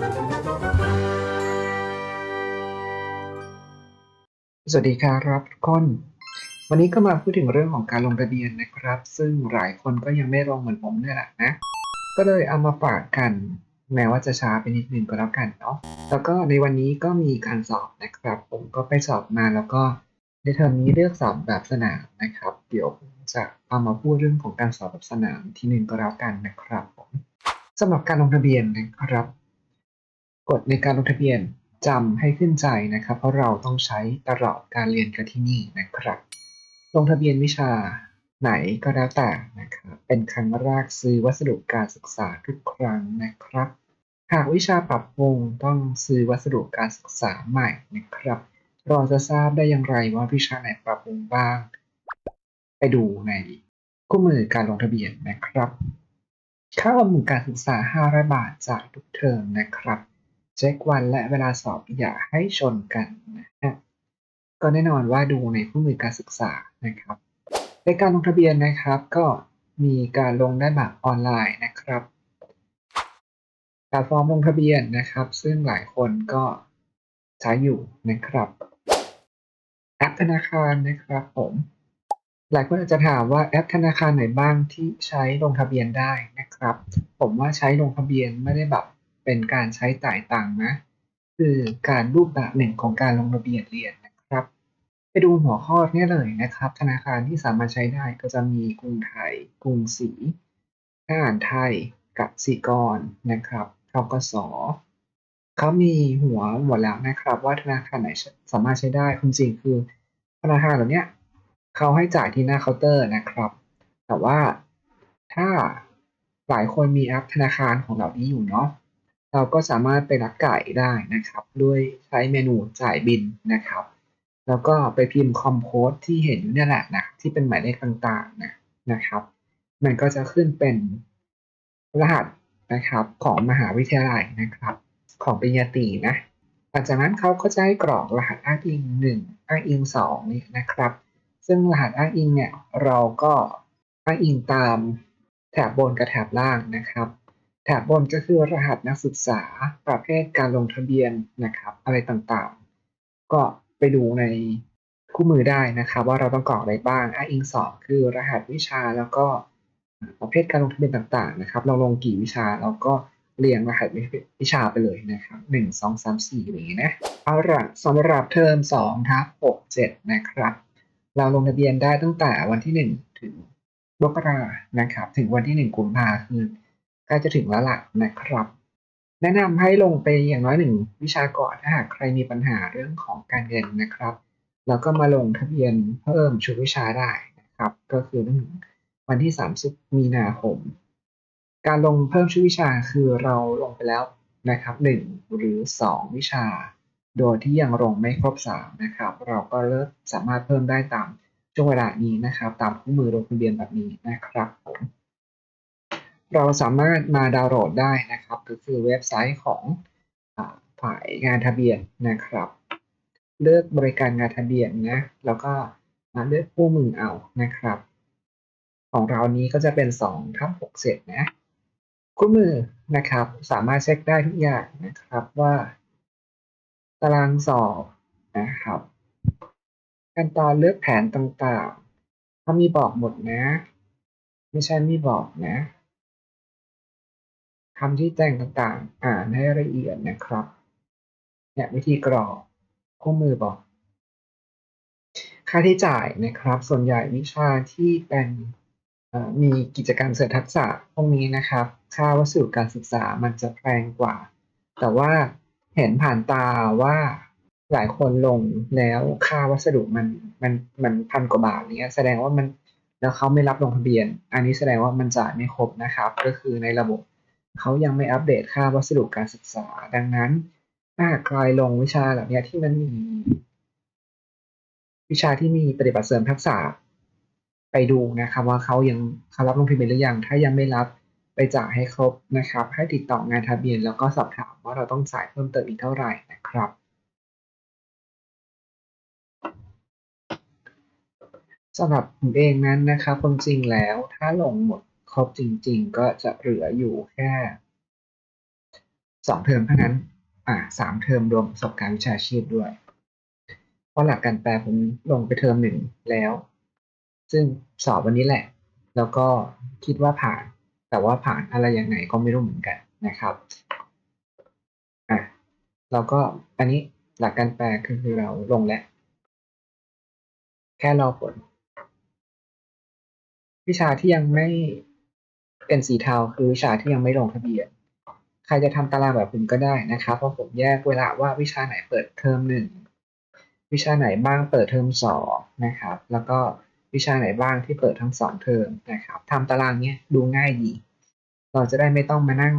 สวัสดีครับทุกคน วันนี้ก็มาพูดถึงเรื่องของการลงทะเบียนนะครับ ซึ่งหลายคนก็ยังไม่ลงเหมือนผมเนี่ยแหละนะ ก็เลยเอามาฝากกันแม้ว่าจะช้าไปนิดนึงก็แล้วกันเนาะ แล้วก็ในวันนี้ก็มีการสอบนะครับ ผมก็ไปสอบมาแล้วก็ในเทอมนี้เลือกสอบแบบสนามนะครับ เดี๋ยวผมจะเอามาพูดเรื่องของการสอบแบบสนามที่หนึ่งก็แล้วกันนะครับผมสำหรับการลงทะเบียนนะครับ กฎในการลงทะเบียนจำให้ขึ้นใจนะครับ เพราะเราต้องใช้ตลอดการเรียนกันที่นี่นะครับ ลงทะเบียนวิชาไหนก็แล้วแต่นะครับเป็นครั้งแรกซื้อวัสดุการศึกษาทุกครั้งนะครับ หากวิชาปรับปรุงต้องซื้อวัสดุการศึกษาใหม่นะครับ เราจะทราบได้อย่างไรว่าวิชาไหนปรับปรุงบ้าง ไปดูในคู่มือการลงทะเบียนนะครับ ค่าบำรุงการศึกษา 500 บาทจายทุกเทอมนะครับ เช็ควันและเวลาสอบอย่าให้ชนกันนะฮะก็แน่นอนว่าดูในคู่มือการศึกษานะครับ ในการลงทะเบียนนะครับก็มีการลงได้แบบออนไลน์นะครับแบบฟอร์มลงทะเบียนนะครับ ซึ่งหลายคนก็ใช้อยู่นะครับ แอปธนาคารนะครับผม หลายคนอาจจะถามว่าแอปธนาคารไหนบ้างที่ใช้ลงทะเบียนได้นะครับ ผมว่าใช้ลงทะเบียนไม่ได้แบบ เป็นการใช้จ่ายตังค์นะ คือการรูปแบบหนึ่งของการลงทะเบียนเรียนนะครับ ไปดูหัวข้อนี้เลยนะครับ ธนาคารที่สามารถใช้ได้ก็จะมีกรุงไทย กรุงศรีทหารไทยกสิกรนะครับทกสเขามีหัวหมดแล้วนะครับ ว่าธนาคารไหนสามารถใช้ได้คุณจริงคือธนาคารเหล่านี้เขาให้จ่ายที่หน้าเคาน์เตอร์นะครับ แต่ว่าถ้าหลายคนมีแอปธนาคารของเหล่านี้อยู่เนาะ เราก็สามารถไปลักไก่ได้นะครับ ด้วยใช้เมนูจ่ายบินนะครับ แล้วก็ไปพิมพ์คอมโพสที่เห็นอยู่นี่แหละนะที่เป็นหมายเลขต่างๆนะนะครับ มันก็จะขึ้นเป็นรหัสนะครับของมหาวิทยาลัยนะครับ ของปริญญาตรีนะหลังจากนั้นเขาก็จะให้กรอกรหัสอ้างอิงหนึ่งอ้างอิงสองนี่นะครับ ซึ่งรหัสอ้างอิงเนี่ยเราก็อ้างอิงตามแถบบนกับแถบล่างนะครับ บบนก็คือรหัสนักศึกษาประเภทการลงทะเบียนนะครับ อะไรต่างๆ ก็ไปดูในคู่มือได้นะครับว่าเราต้องกรอกอะไรบ้างอ้างอิงสองคือรหัสวิชาแล้วก็ประเภทการลงทะเบียนต่างๆนะครับ เราลงกี่วิชาเราก็เรียงรหัสวิชาไปเลยนะครับหนึ่งสองสามสี่อย่างนี้นะเอาละสำหรับเทอมสองทับหกเจ็ดนะครับ เราลงทะเบียนได้ตั้งแต่วันที่หนึ่งถึงมกรานะครับ ถึงวันที่หนึ่งกุมภาคือ ล้จะถึงแล้วล่ะนะครับ แนะนำให้ลงไปอย่างน้อยหนึ่งวิชาก่อนถ้าหากใครมีปัญหาเรื่องของการเงินนะครับ แล้วก็มาลงทะเบียนเพิ่มชุดวิชาได้นะครับ ก็คือวันที่ 30 มีนาคม การลงเพิ่มชุดวิชาคือเราลงไปแล้วนะครับ 1 หรือ 2 วิชา โดยที่ยังลงไม่ครบ 3 นะครับ เราก็เลิกสามารถเพิ่มได้ตามช่วงเวลานี้นะครับ ตามคู่มือลงทะเบียนแบบนี้นะครับผม เราสามารถมาดาวน์โหลดได้นะครับ ก็คือเว็บไซต์ของฝ่ายงานทะเบียนนะครับ เลือกบริการงานทะเบียนนะ แล้วก็เลือกคู่มือเอานะครับ ของเรานี้ก็จะเป็น2ทับ6เสร็จนะ คู่มือนะครับ สามารถเช็คได้ทุกอย่างนะครับว่า ตารางสอบนะครับขั้นตอนเลือกแผนต่างๆเขามีบอกหมดนะ ไม่ใช่ไม่บอกนะ คำที่แจ้งต่างๆ อ่านให้ละเอียดนะครับ เนี่ยวิธีกรอกคู่มือบอก ค่าที่จ่ายนะครับ ส่วนใหญ่วิชาที่เป็นมีกิจกรรมเสริมทักษะพวกนี้นะครับ ค่าวัสดุการศึกษามันจะแพงกว่า แต่ว่าเห็นผ่านตาว่าหลายคนลงแล้วค่าวัสดุมันมันมันพันกว่าบาทเนี้ย แสดงว่ามันแล้วเขาไม่รับลงทะเบียน อันนี้แสดงว่ามันจ่ายไม่ครบนะครับ ก็คือในระบบ เขายังไม่อัปเดตค่าวัสดุการศึกษา ดังนั้นถ้าใครลงวิชาเหล่านี้ที่มันมี วิชาที่มีปฏิบัติเสริมทักษะไปดูนะครับว่าเขายังเขารับลงทะเบียนหรือยัง ถ้ายังไม่รับไปจ่ายให้ครบนะครับ ให้ติดต่องานทะเบียนแล้วก็สอบถามว่าเราต้องจ่ายเพิ่มเติมอีกเท่าไหร่นะครับสำหรับผมเองนั้นนะครับความจริงแล้วถ้าลงหมด ครบจริง ๆ ก็จะเหลืออยู่แค่สองเทอมเท่านั้น อ่าสามเทอมรวมประสบการณ์วิชาชีพด้วย เพราะหลักการแปลผมลงไปเทอมหนึ่งแล้ว ซึ่งสอบวันนี้แหละ แล้วก็คิดว่าผ่าน แต่ว่าผ่านอะไรยังไงก็ไม่รู้เหมือนกันนะครับ อะเราก็อันนี้หลักการแปลคือคือเราลงแล้วแค่รอผล วิชาที่ยังไม่ เป็นสีเทาคือวิชาที่ยังไม่ลงทะเบียน ใครจะทำตารางแบบผมก็ได้นะครับ เพราะผมแยกเวลาว่าวิชาไหนเปิดเทอมหนึ่งวิชาไหนบ้างเปิดเทอมสองนะครับ แล้วก็วิชาไหนบ้างที่เปิดทั้งสองเทอมนะครับทำตารางเนี้ยดูง่ายดี เราจะได้ไม่ต้องมานั่ง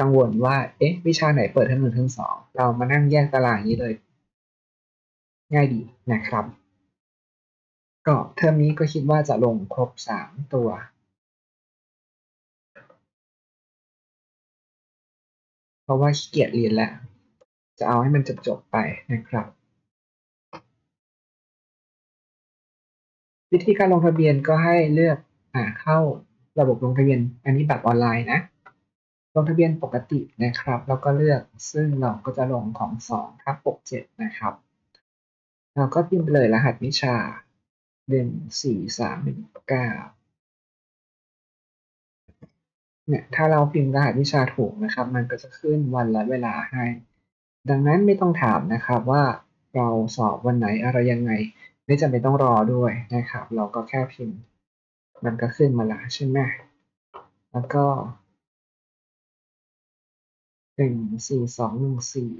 กังวลว่า เอ๊ะ วิชาไหนเปิดเทอมหนึ่งเทอมสองเรามานั่งแยกตารางนี้เลย ง่ายดีนะครับ ก็เทอมนี้ก็คิดว่าจะลงครบสามตัว เพราะว่าขี้เกียจเรียนแล้ว จะเอาให้มันจบๆไปนะครับ วิธีการลงทะเบียนก็ให้เลือกอ่าเข้าระบบลงทะเบียน อันนี้แบบออนไลน์นะ ลงทะเบียนปกตินะครับ แล้วก็เลือกซึ่งเราก็จะลงของสองทับหกเจ็ดนะครับ เราก็พิมพ์ไปเลยรหัสวิชาหนึ่งสี่สามหนึ่งเก้า เนี่ยถ้าเราพิมพ์รหัสวิชาถูกนะครับ มันก็จะขึ้นวันและเวลาให้ ดังนั้นไม่ต้องถามนะครับว่าเราสอบวันไหนอะไรยังไง ไม่จำเป็นต้องรอด้วยนะครับ เราก็แค่พิมพ์ มันก็ขึ้นมาละใช่ไหมแล้วก็หนึ่งสี่สองหนึ่งสี่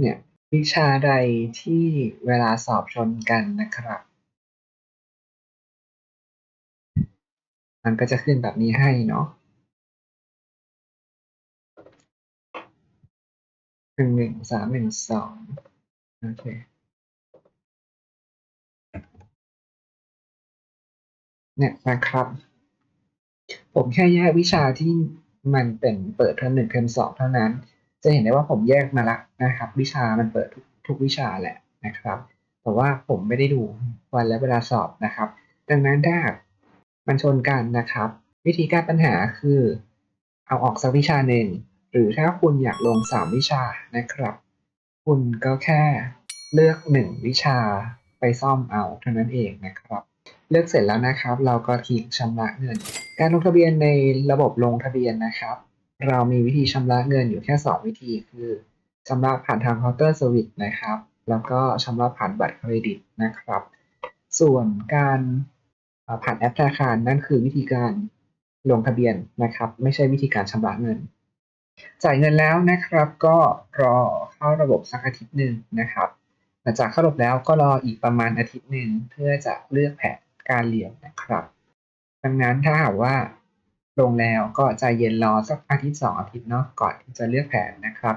เนี่ย วิชาใดที่เวลาสอบชนกันนะครับ มันก็จะขึ้นแบบนี้ให้เนาะหนึ่งหนึ่งสามหนึ่งสองโอเคเนี่ยนะครับ ผมแค่แยกวิชาที่มันเป็นเปิดเทอมหนึ่งเทอมสองเท่านั้น จะเห็นได้ว่าผมแยกมาละนะครับ วิชามันเปิดทุกทุกวิชาแหละนะครับ แต่ว่าผมไม่ได้ดูวันและเวลาสอบนะครับ ดังนั้นถ้ามันชนกันนะครับ วิธีแก้ปัญหาคือเอาออกสักวิชาหนึ่งหรือถ้าคุณอยากลงสามวิชานะครับ คุณก็แค่เลือกหนึ่งวิชาไปซ่อมเอาเท่านั้นเองนะครับ เลือกเสร็จแล้วนะครับ เราก็คลิกชำระเงิน การลงทะเบียนในระบบลงทะเบียนนะครับ เรามีวิธีชำระเงินอยู่แค่ 2 วิธี คือชำระผ่านทางเคาน์เตอร์เซอร์วิสนะครับ แล้วก็ชำระผ่านบัตรเครดิตนะครับ ส่วนการผ่านแอปธนาคารนั่นคือวิธีการลงทะเบียนนะครับ ไม่ใช่วิธีการชำระเงิน จ่ายเงินแล้วนะครับก็รอเข้าระบบสักอาทิตย์หนึ่งนะครับหลังจากเข้าระบบแล้วก็รออีกประมาณอาทิตย์หนึ่งเพื่อจะเลือกแผนการเรียนนะครับ ดังนั้นถ้าหากว่า ลงแล้วก็ใจเย็นรอสักอาทิตย์สองอาทิตย์เนาะก่อนที่จะเลือกแผนนะครับ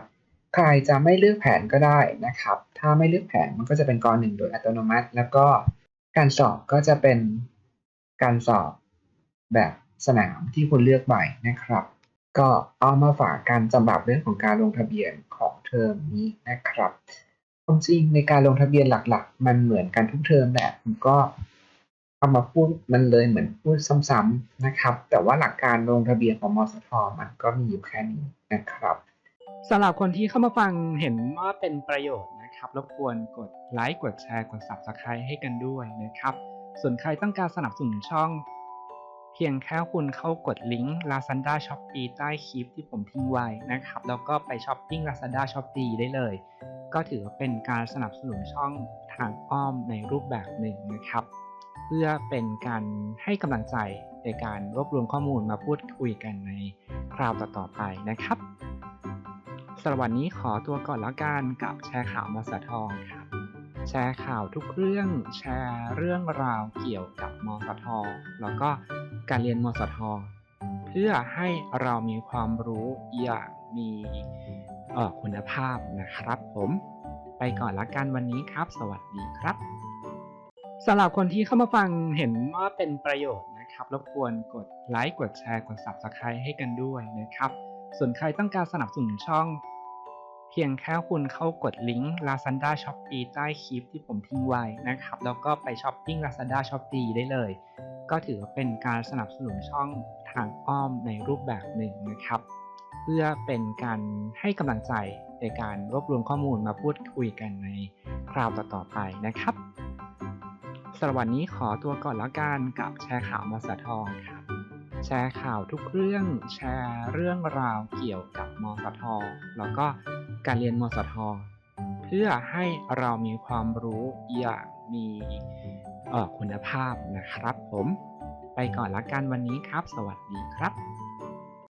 ใครจะไม่เลือกแผนก็ได้นะครับ ถ้าไม่เลือกแผนมันก็จะเป็นกหนึ่งโดยอัตโนมัติ แล้วก็การสอบก็จะเป็นการสอบแบบสนามที่คุณเลือกใหม่นะครับ ก็เอามาฝากกันสำหรับเรื่องของการลงทะเบียนของเทอมนี้นะครับความจริงในการลงทะเบียนหลักๆ มันเหมือนกันทุกเทอมแหละผมก็ เอามาพูดมันเลยเหมือนพูดซ้ำๆนะครับ แต่ว่าหลักการลงทะเบียนของมสทมันก็มีอยู่แค่นี้นะครับสำหรับคนที่เข้ามาฟังเห็นว่าเป็นประโยชน์นะครับรบกวนกดไลค์กดแชร์กด Subscribe ให้กันด้วยนะครับ ส่วนใครต้องการสนับสนุนช่อง เพียงแค่คุณเข้ากดลิงก์ Lazada Shopee ใต้คลิปที่ผมทิ้งไว้นะครับ แล้วก็ไปช้อปปิ้ง Lazada Shopee ได้เลย ก็ถือว่าเป็นการสนับสนุนช่องทางอ้อมในรูปแบบหนึ่งนะครับ เพื่อเป็นการให้กำลังใจในการรวบรวมข้อมูลมาพูดคุยกันในคราวต่อๆไปนะครับสำหรับวันนี้ขอตัวก่อนแล้วกันกับแชร์ข่าวมสทครับแชร์ข่าวทุกเรื่องแชร์เรื่องราวเกี่ยวกับมสท แล้วก็การเรียนมสท เพื่อให้เรามีความรู้อย่างมีคุณภาพนะครับผม ไปก่อนละกันวันนี้ครับ สวัสดีครับ สำหรับคนที่เข้ามาฟังเห็นว่าเป็นประโยชน์นะครับรบกวนกดไลค์กดแชร์กด Subscribe ให้กันด้วยนะครับ ส่วนใครต้องการสนับสนุนช่อง เพียงแค่คุณเข้ากดลิงก์ Lazada Shopee ใต้คลิปที่ผมทิ้งไว้นะครับ แล้วก็ไปช้อปปิ้ง Lazada Shopee ได้เลย ก็ถือว่าเป็นการสนับสนุนช่องทางอ้อมในรูปแบบหนึ่งนะครับ เพื่อเป็นการให้กำลังใจในการรวบรวมข้อมูลมาพูดคุยกันในคราวต่อๆไปนะครับ สำหรับวันนี้ขอตัวก่อนแล้วกันกับแชร์ข่าวมาสทองครับ แชร์ข่าวทุกเรื่องแชร์เรื่องราวเกี่ยวกับมอสทอแล้วก็การเรียนมสทอเพื่อให้เรามีความรู้อย่างมีออคุณภาพนะครับผม ไปก่อนละกันวันนี้ครับ สวัสดีครับ